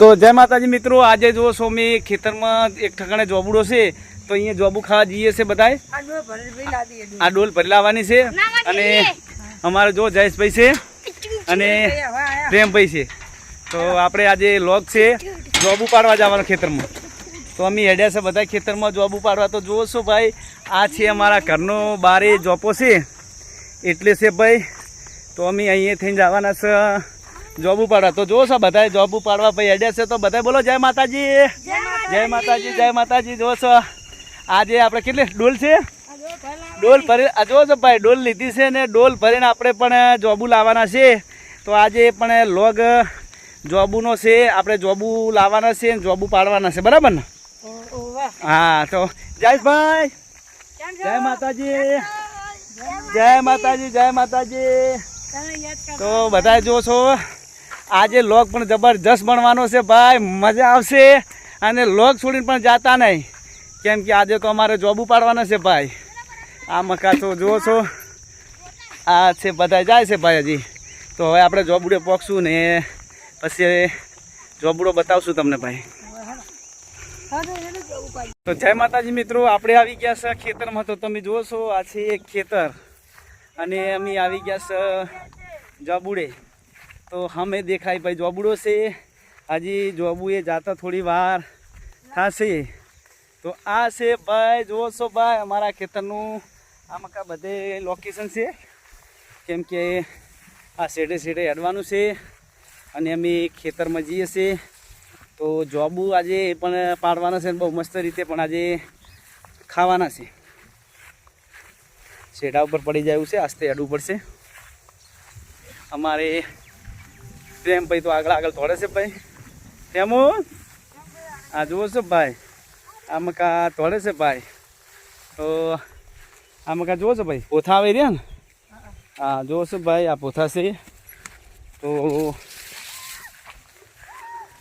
તો જય માતાજી મિત્રો આજે જો છો મેં ખેતરમાં એક ઠકાણે જોબડો છે તો અહીંયા જોબુ ખાવા જઈએ છે બધાય. આ ડોલ ભરી લાવવાની છે. અને અમારે જો જયેશભાઈ છે અને પ્રેમભાઈ છે. તો આપણે આજે લોગ છે જોબ ઉપાડવા જવાનું ખેતરમાં. તો અમે હેડ્યા છે બધા ખેતરમાં જોબ ઉપાડવા તો જુઓ છો ભાઈ આ છે અમારા ઘરનો બારે જોપો છે. એટલે છે ભાઈ તો અમે અહીંયા થઈને જવાના છે. જોબ ઉપાડવા તો જોશો બધા જોબ ઉપાડવા ભાઈ અડ્યા છે. તો બધા બોલો જય માતાજી. જય માતાજી. જય માતાજી જોશો આજે આપણે કેટલી ડોલ છે? ડોલ ભરી આ જુઓ ભાઈ ડોલ લીધી છે ને ડોલ ભરીને આપણે પણ જોબુ લાવવાના છે. તો આજે પણ લોગ જોબુનો છે. આપણે જોબુ લાવવાના છે ને જોબુ પાડવાના છે. બરાબર ને? હા તો જયેશભાઈ જય માતાજી. જય માતાજી જય માતાજી. તો બધા જો છો આજે લોક પણ જબરજસ્ત બનવાનો છે, ભાઈ, મજા આવશે. અને લોક છોડીને પણ જાતા નહીં. કેમ કે આજે તો અમારે જોબ ઉપાડવાના છે, ભાઈ. આ મકા તો જુઓ છો. આ છે, બધા જાય છે, ભાઈ, હજી. તો હવે આપણે જોબુડે પોખશું ને પછી જોબુડો બતાવશું તમને, ભાઈ. તો જય માતાજી મિત્રો, આપણે આવી ગયા છે ખેતરમાં. તો તમે જુઓ છો, આ છે ખેતર. અને અમે આવી ગયા છે જોબુડે તો અમે દેખાય ભાઈ જોબડો છે. હજી જોબુએ જાતા થોડી વાર થશે. તો આ છે ભાઈ, જુઓ છો ભાઈ, અમારા ખેતરનું આ કા બધે લોકેશન છે. કેમ કે આ શેડે શેડે હેડવાનું છે અને અમે ખેતરમાં જઈએ છીએ તો જોબુ આજે પણ પાડવાના છે ને બહુ મસ્ત રીતે પણ આજે ખાવાના છે. શેડા ઉપર પડી જાય છે આસ્તે અડવું પડશે. અમારે પ્રેમ ભાઈ તો આગળ આગળ તોડે છે ભાઈ. પ્રેમો આ જુઓ છો ભાઈ. આ મકા તોડે છે ભાઈ. તો આ મકા જુઓ છો ભાઈ? પોથા આવી રહ્યા ને? હા, જુઓ છો ભાઈ, આ પોથા છે. તો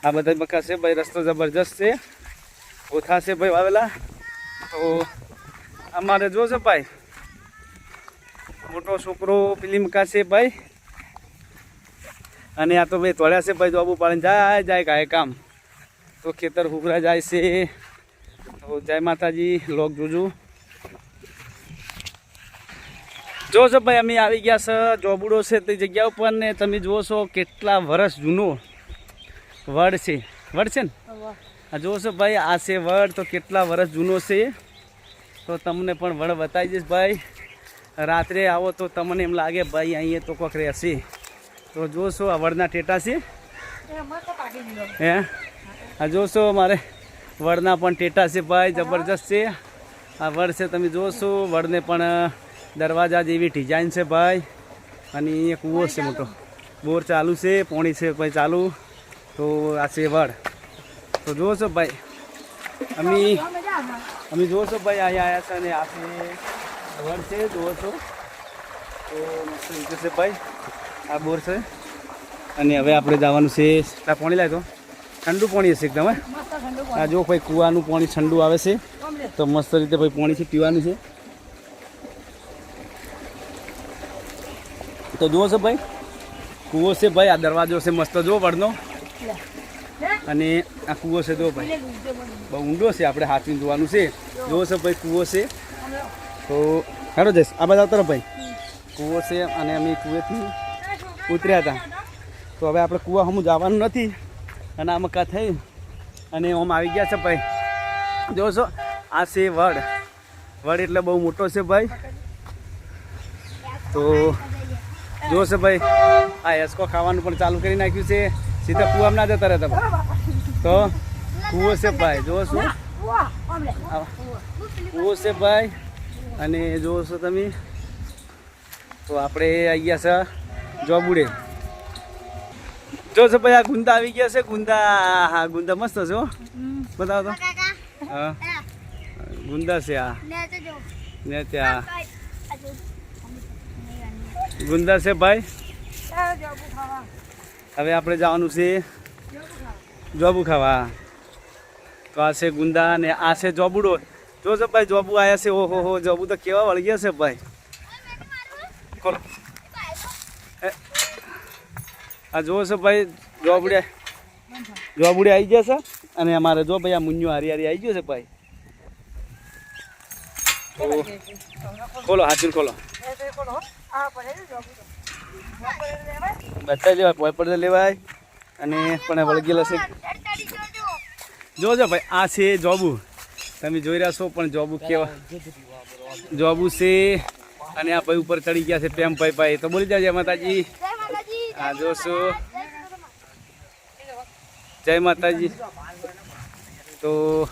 આ બધા મકા છે ભાઈ, રસ્તો જબરજસ્ત છે. પોથા છે ભાઈ વાવેલા. તો અમારે જુઓ છો ભાઈ. મોટો છોકરો પેલી મકા છે ભાઈ. અને આ તો ભાઈ તોડ્યા છે ભાઈ જોબુ પાડીને જાય જાય કાંઈ કામ. તો ખેતર હુકરા જાય છે. તો જય માતાજી લોક જોજો. જો છો ભાઈ અમે આવી ગયા છે જોબુડો છે તે જગ્યા ઉપર ને તમે જુઓ છો કેટલા વર્ષ જૂનો વડ છે. વડ છે ને? આ જુઓ છો ભાઈ આ છે વડ. તો કેટલા વર્ષ જૂનો છે? તો તમને પણ વડ બતાવી દઈશ ભાઈ. રાત્રે આવો તો તમને એમ લાગે ભાઈ અહીંયા તો કોક રહેશે. તો જોશો આ વડના ટેટા છે. હે? આ જોશો મારે વડના પણ ટેટા છે ભાઈ જબરજસ્ત છે. આ વડ છે તમે જોશો વડને પણ દરવાજા જેવી ડિઝાઇન છે ભાઈ. અને અહીંયા કૂવો છે મોટો. બોર ચાલુ છે પોણી છે ભાઈ ચાલુ. તો આ છે વડ. તો જુઓ છો ભાઈ અમે અમે જુઓ છો ભાઈ અહીંયા આવ્યા છે અને આ છે વડ છે જુઓ છો. તો મસ્ત રીતે છે ભાઈ. આ બોર છે. અને હવે આપણે જવાનું છે આ પાણી લાગ્યો ઠંડુ પાણી હશે એકદમ આ જો ભાઈ કૂવાનું પાણી ઠંડુ આવે છે. તો મસ્ત રીતે ભાઈ પાણી છે, પીવાનું છે. તો જુઓ છો ભાઈ, કૂવો છે ભાઈ, આ દરવાજો છે મસ્ત, જુઓ વડનો. અને આ કૂવો છે જો ભાઈ. બહુ ઊંડો છે, આપણે હાથથી જોવાનું છે. જુઓ છો ભાઈ, કૂવો છે. તો હેડો જઈશ. આ બધા તરફ ભાઈ. કૂવો છે અને અમે કૂવેથી ઉતર્યા હતા. તો હવે આપણે કૂવા હમું જવાનું નથી. અને આ મકા થઈ? અને આમ આવી ગયા છે ભાઈ. જોશો, આ છે વડ. વડ એટલે બહુ મોટો છે ભાઈ. તો જોશે ભાઈ, આ એસકો ખાવાનું પણ ચાલુ કરી નાખ્યું છે. સીધા કૂવામાં ના જતા રહેતા તો કૂવો છે ભાઈ જો શું કૂવો છે ભાઈ. અને જોશો તમે. તો આપણે ગયા છે જોબુડે જો છે ભાઈ આ ગુંદા આવી ગયા છે. ગુંદા હા ગુંદા મસ્ત છે હો. બતાવો તો. હા ગુંદા છે આ. ને ત્યાં ગુંદા છે ભાઈ. હવે આપણે જવાનું છે જોબુ ખાવા. તો આ છે ગુંદા ને આ છે જોબુડો જો છે ભાઈ જોબુ આવ્યા છે. ઓહો હો જોબુ તો કેવા વળગ્યા છે ભાઈ. ખોલો. આ જો છો ભાઈ, જોબડે. જોબડે આવી જશે અને અમારે જો ભાઈ આ મુન્યો હારી હારી આવી ગયો છે ભાઈ. ખોલો હાચુર ખોલો. બધા લેવાય પોય પડે લેવાય. અને પણ વળગેલો છે. જોજો ભાઈ, આ છે જોબુ. તમે જોઈ રહ્યા છો, પણ જોબુ કેવા જોબુ છે. અને આ ભાઈ ઉપર ચડી ગયા છે પેમ ભાઈ ભાઈ. તો બોલી જાજે માતાજી. આ જોશો. જય માતાજી. તો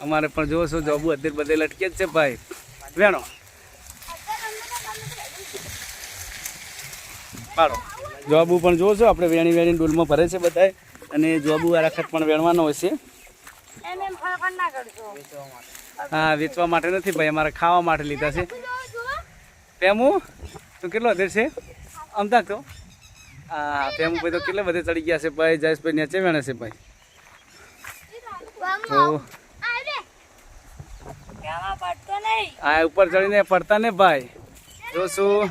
અમારે પણ જોશો જોબુ અત્યારે બધે લટકે જ છે ભાઈ. વેણો. પાડો. જોબુ પણ જોશું, આપણે વેણી વેણી ડોલમાં ભરે છે બધાય. અને જોબુ આ વખત પણ વેણવાનો હોય છે. હા, વેચવા માટે નથી ભાઈ, અમારે ખાવા માટે લીધા છે. પેમું, તો કેટલો અધેર છે? અમદાવાદ તો. હા પેમુ ભાઈ તો કેટલા બધે ચડી ગયા છે ભાઈ? જયેશભાઈ નીચે વેણે છે ભાઈ? તો આ ઉપર ચડીને પડતા ને ભાઈ? જોશું.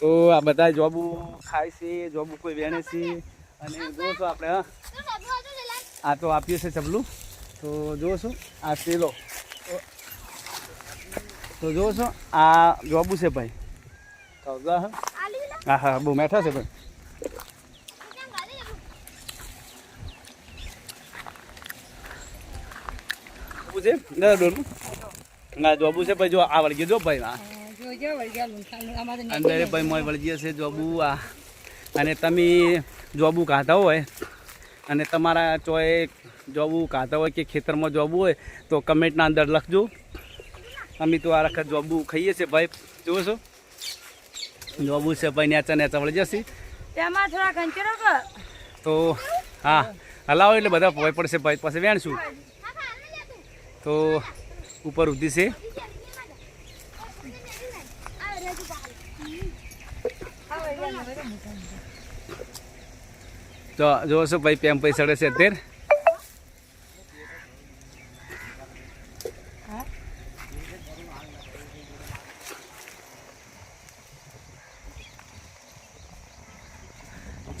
તો આ બધા જોબુ ખાય છે જોબુ કોઈ વેણે છે. અને જોશું આપણે હા. આ તો આપીએ છે ચબલું તો જોશું આ તેલો તો જોશો આ જોબુ છે ભાઈ. હા. હા હા બહુ મેઠા છે ભાઈ. છે? ના ડોલું. ના જોબુ છે ભાઈ જો આ વળગી જો ભાઈ આ. અંદર ભાઈ મોય વળગી છે જોબુ આ. અને તમે જોબુ કાતા હોય અને તમારા ચોય જોબુ કાતા હોય કે ખેતરમાં જોબુ હોય તો કમેન્ટના અંદર લખજો. અમે તો આ વખત જોબુ ખાઈએ છીએ ભાઈ. જુઓ છો? જોબુ છે ભાઈ નેચા નેચા વળી જશે તેમાં થોડા કંચરો કર. તો, હા, હલાવો એટલે બધા ભોય પડશે ભાઈ પાસે વેણશું તો, ઉપર ઉધી છે. તો છો ભાઈ પેમ પૈસા સડે છે અત્યારે?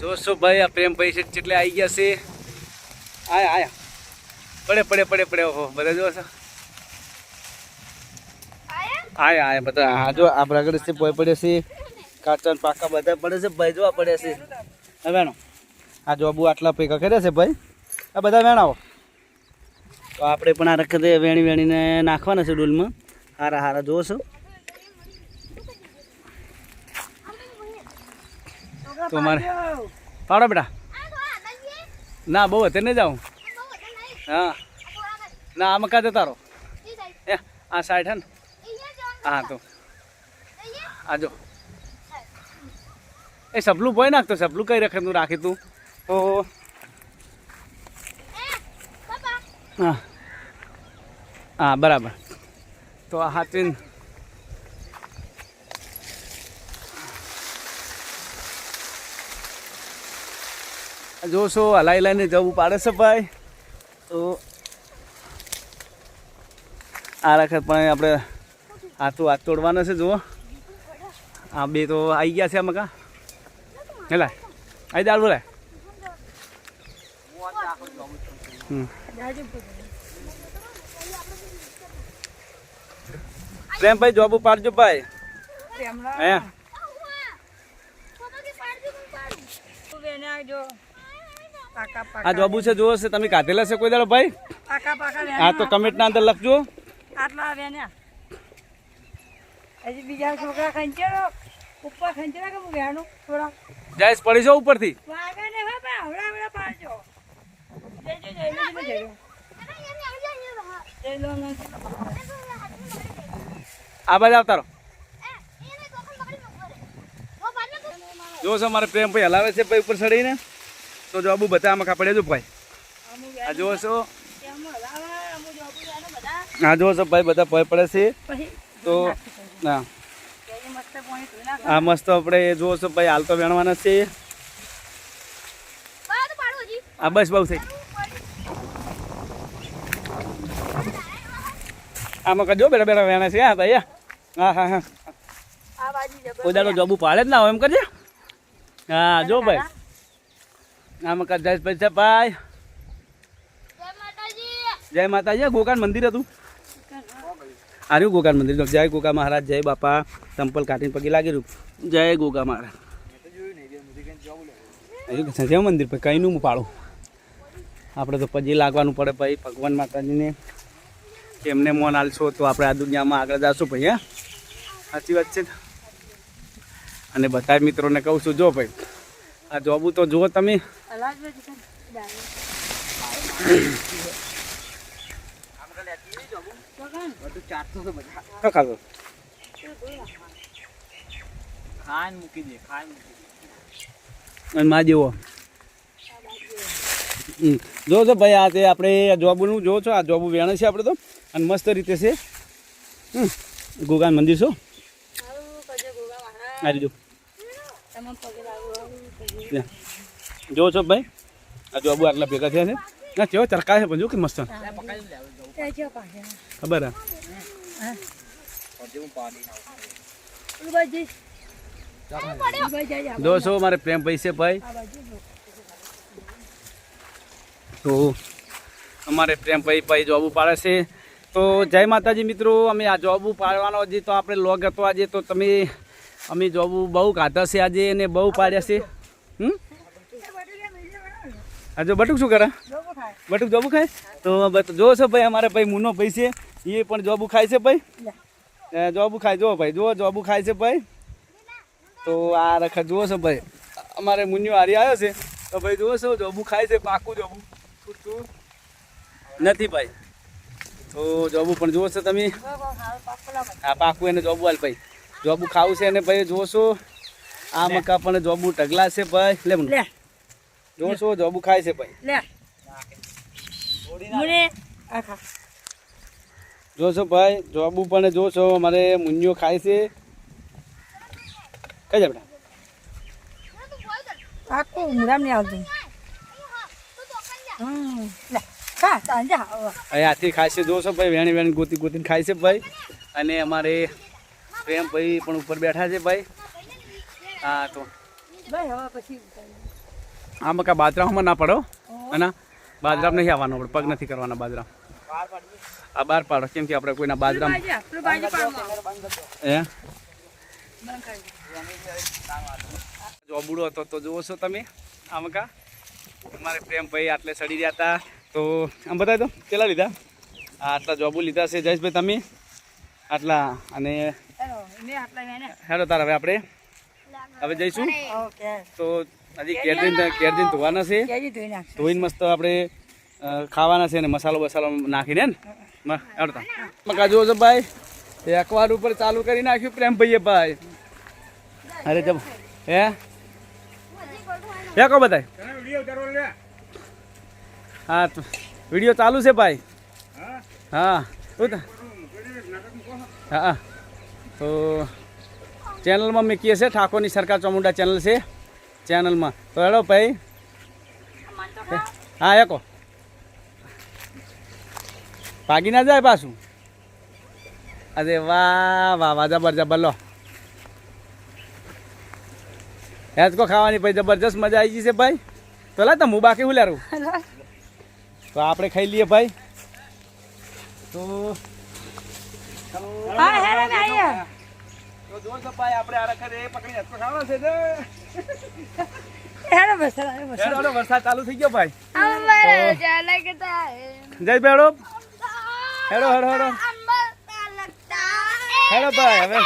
જોશો ભાઈ, આ પ્રેમ ભાઈ છે એટલે આવી ગયા છે? આયા આયા. પડે પડે પડે પડે, ઓહો, બધા જો આયા આયા, બધા. હા જો, આ પ્રગટ છે, પોઈ પડે છે. કાચા પાકા બધા પડે છે, ભાઈ જોવા પડે છે. હા વેણો આ જોબુ આટલા પૈકા કર્યા છે, ભાઈ? આ બધા વેણાવો તો આપણે પણ આ રખતે વેણી વેણીને નાખવાના છે ડૂલમાં. હારા હારા છો. તો મારે પાડો બેટા. ના, બહુ અત્યારે નહીં જાઉં. હા. ના, આમાં કાં જતા રહો. એ, આ સાઈડ હે ને. હા, તો. આજો એ સપલું પોઈ નાખતો સપલું કઈ રખે તું, રાખી તું. તો હા. હા, બરાબર. તો આ હાથવીન જોશો હલાઈ લઈને જવું પાડે છે ભાઈ. તો આ વખત પણ આપણે હાથો હાથ તોડવાના છે જુઓ. આ બે તો આવી ગયા છે મકા કા? હેલા આવી દાળ બોલાય. હમ. પ્રેમ ભાઈ જોબ પાડજો ભાઈ. હે? આ પાકા જોબુ છે જોવો છે તમે કાઢેલા છે કોઈ દાડો ભાઈ? પાકા પાકા હા તો કમેન્ટના અંદર લખજો. આટલા વેના હજી બીજા છોકરા ખંચેરો ઉપર ખંચેરા કે વેણું? થોડા. જાયસ પડી જાઓ ઉપરથી. વાગે ને હવે હવડા હવડા પાડજો. જઈ જઈ જઈ જઈ જઈ લો આ બાજુ આવતા રહો જો છો મારે પ્રેમ ભાઈ હલાવે છે ભાઈ ઉપર ચડીને. તો જોબુ બધા આમાં કાપડે જો ભાઈ? આ જો છો. હા હલાવા અમુ જોબુ જાને બધા. આ જો છો ભાઈ બધા ભય પડે છે. તો હા આ મસ્ત આપણે જો છો ભાઈ હાલ તો વેણવાના છે. આ બસ બહુ થઈ આમાં કજો બેટા બેટા વેણા છે હા ભાઈ હા. હા હા કોઈ દાડો જોબું પાડે જ ના હોય એમ કરજે. હા જો ભાઈ. આમાં કદાચ પૈસા ભાઈ જય માતાજી. ગોકાન મંદિર હતું. આર્યું ગોકાન મંદિર. જય ગોકા મહારાજ જય બાપા. સંપલ કાઢીને પગે લાગી રહ્યું. જય ગોકા મહારાજ. જય મંદિર? પર કંઈનું હું પાડું? આપણે તો પછી લાગવાનું પડે ભાઈ ભગવાન માતાજીને. એમને મોન આલશો તો આપણે આ દુનિયામાં આગળ જશું ભાઈ હા? સાચી વાત છે. અને બધા મિત્રોને કહું છું જો ભાઈ આ જોબું તો જુઓ તમે. મા જેવો. જો છો ભાઈ આ તે આપણે જોબનું જોવો છો આ જોબુ વેણે છે આપણે તો. અને મસ્ત રીતે છે. ગોગાન મંદિર છો? આ રીજો જો છો ભાઈ. આ જોબુ આટલા ભેગા થયા છે. ના, કેવો ચરકા છે, પણ જો કે મસ્ત. ખબર હા? જો છો મારે પ્રેમ છે ભાઈ. તો અમારે પ્રેમ ભાઈ ભાઈ જોબુ પાડે છે. તો જય માતાજી મિત્રો, અમે આ જોબુ પાડવાનો હજી તો આપણે લોગ હતો આજે, તો તમે, અમે જોબુ બહુ ગાધા છે આજે અને બહુ પાડ્યા છે. હમ? જો બટુક શું કરે? બટુક જોબુ ખાય? તો જો છો ભાઈ, અમારે ભાઈ મુનો ભાઈ છે. એ પણ જોબુ ખાય છે ભાઈ. જોબું ખાય, જો ભાઈ, જો જોબુ ખાય છે ભાઈ. તો આ રખા જુઓ છો ભાઈ. અમારે મુન્યો હારી આવ્યો છે. તો ભાઈ જુઓ છો, જોબુ ખાય છે પાકું જોબું. છૂટું નથી ભાઈ. તો જોબુ પણ જુઓ છો તમે. આ પાકું એને જોબુ હાલ ભાઈ. જોબુ ખાવું છે અને ભાઈ છો. આ મકા પણ જોબુ ઢગલા છે ભાઈ. લે જુઓ છો જોબુ ખાય છે ભાઈ. લે. મને આ ખા. જો છો ભાઈ જોબુ પણ જો છો અમારે મુન્યો ખાય છે. કઈ જબડા બેટા. ઉમરામ ને નહીં આવતું હમ લે. ખા સાંજે આવો. અહીં હાથી ખાય છે જોશો ભાઈ વેણી વેણી ગોતી ગોતીને ખાય છે ભાઈ. અને અમારે પ્રેમ ભાઈ પણ ઉપર બેઠા છે ભાઈ. હા તો. ભાઈ હવે પછી આ મકા બાજરામાં ના પડો અને બાજરામ નહીં આવવાનો આપણે પગ નથી કરવાના બાજરા આ બાર પાડો કેમ કે આપણે કોઈના બાજરામ હે? જોબુડો હતો તો જુઓ છો તમે? આ મકા અમારે પ્રેમ ભાઈ આટલે સડી રહ્યા હતા તો આમ બતાવી દો કેટલા લીધા? આ આટલા જોબુ લીધા છે જયેશભાઈ તમે? આટલા અને હેલો તાર હવે આપણે? હવે જઈશું? તો હજી કેરજીન કેરજીન ધોવાના છે. ધોઈને મસ્ત આપણે ખાવાના છે ને મસાલો બસાલો નાખીને ને? મ- હેડો મકા જુઓ છો ભાઈ એકવાર ઉપર ચાલુ કરી નાખ્યું પ્રેમ ભાઈએ ભાઈ. અરે જબ હે? હે કો બતાય હા તો વીડિયો ચાલુ છે ભાઈ. હા? હા હા. તો ચેનલમાં મેં કીએ છે, ઠાકોરની સરકાર ચામુંડા ચેનલ છે. ચેનલમાં. તો હેડો ભાઈ. હા, એકો ભાગી ના જાય પાછું. અરે વાહ વાહ વાહ, જબર જબર, લો. હેચકો ખાવાની ભાઈ જબરજસ્ત મજા આવી ગઈ છે ભાઈ. તો લા હું બાકી હું લારું? તો આપણે ખાઈ લઈએ ભાઈ. તો હા, હેરાન આયા. તો જો ભાઈ આપણે આ રખે એ પકડી ખાવાનો છે ને. હેડો, વરસાદ ચાલુ થઈ ગયો ભાઈ. અમારે ચાલે કે જય બેડો હેડો હેડો હેડો. હેડો ભાઈ હવે.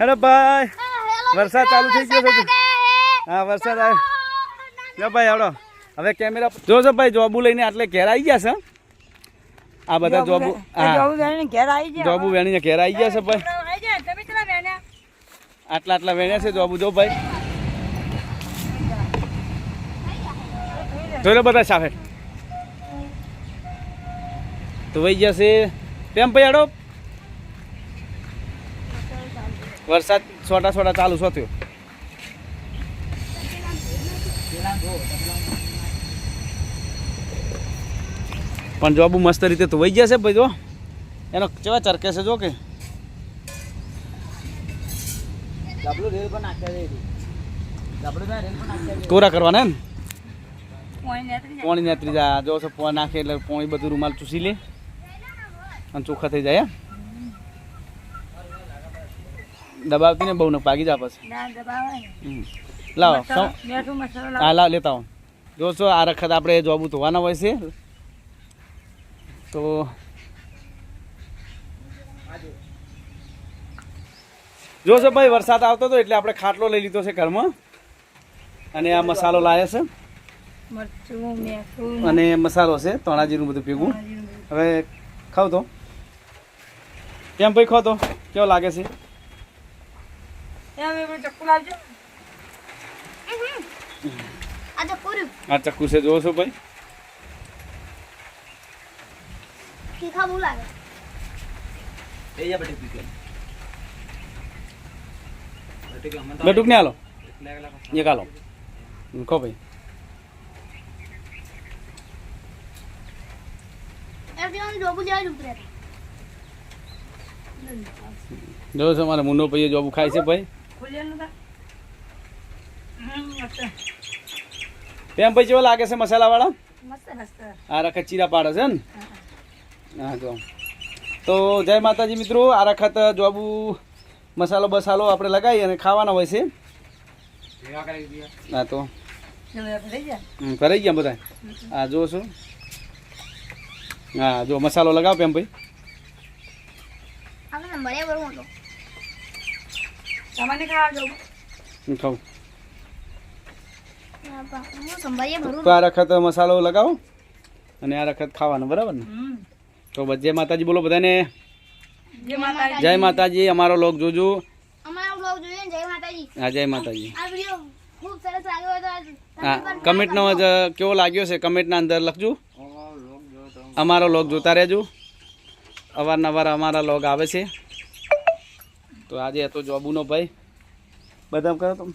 હેલો ભાઈ. વરસાદ ચાલુ થઈ ગયો છે. હા. વરસાદ આવે. જો ભાઈ હેડો. હવે કેમેરા જોજો ભાઈ જોબુ લઈને આટલે ઘેર આવી ગયા છે આ બધા જોબુ જોબુ વેણી ઘેર આવી જાય જોબુ વેણીને ઘેર આવી ગયા છે ભાઈ. તમે આટલા આટલા વેણ્યા છે જોબુ જો ભાઈ. જોઈ લો બધા સાફે તો વહી જશે કેમ ભાઈ હેડો. વરસાદ છોટા છોટા ચાલુ છો થયો. પણ જોબુ મસ્ત રીતે તો વહી ગયા છે ભાઈ જો. એનો કેવા ચરકે છે જો કે. કોરા કરવાના એમ? પોણી નેતરી જાય. જો છો પોણ નાખે એટલે પોણી બધું રૂમાલ ચૂસી લે. અને ચોખ્ખા થઈ જાય હે? દબાવતી ને બહુ ને પાકી જા પછી. લાવો. હા લાવ. લેતા આવો. જો છો આ વખત આપણે જોબુ ધોવાના હોય છે તો જો છો ભાઈ વરસાદ આવતો હતો એટલે આપણે ખાટલો લઈ લીધો છે ઘરમાં. અને આ મસાલો લાવે છે. અને મસાલો છે તણાજીનું બધું ભેગું. હવે ખાવ તો. કેમ ભાઈ ખાવ તો? કેવો લાગે છે? આ ચક્કુ છે જોવો છો ભાઈ? તીખા બહુ લાગે બેટુક ને હાલો એક હાલો ખો ભાઈ. એમ આમ જોબુ જેવા જ ઉતરે જો છો મારા મુન્નો ભાઈ જોબુ ખાય છે ભાઈ. તા. કેમ ભાઈ લાગે છે મસાલાવાળા? વાળા આ રખત ચીરા પાડે છે ને? હા જો. તો જય માતાજી મિત્રો આ વખત જોબુ મસાલો બસાલો આપણે લગાવી અને ખાવાના હોય છે. હા તો. ભરાઈ ગયા? બધા? હા જો છો હા જો મસાલો લગાવો પેમ ભાઈ. ખાવા તો આ રખત મસાલો લગાવો અને આ રખત ખાવાનો બરાબર ને. તો જય માતાજી બોલો બધાને. જય માતાજી. અમારો લોક જોજો. હા જય માતાજી. આ વીડિયો ખૂબ સરસ લાગ્યો હોય તો આ હા કમેન્ટનો કેવો લાગ્યો છે? કમેન્ટના અંદર લખજો. અમારો લોક જોતા રહેજો. અવારનવાર અમારા લોગ આવે છે. તો આજે હતો જોબુનો ભાઈ. બધા કરો તમે?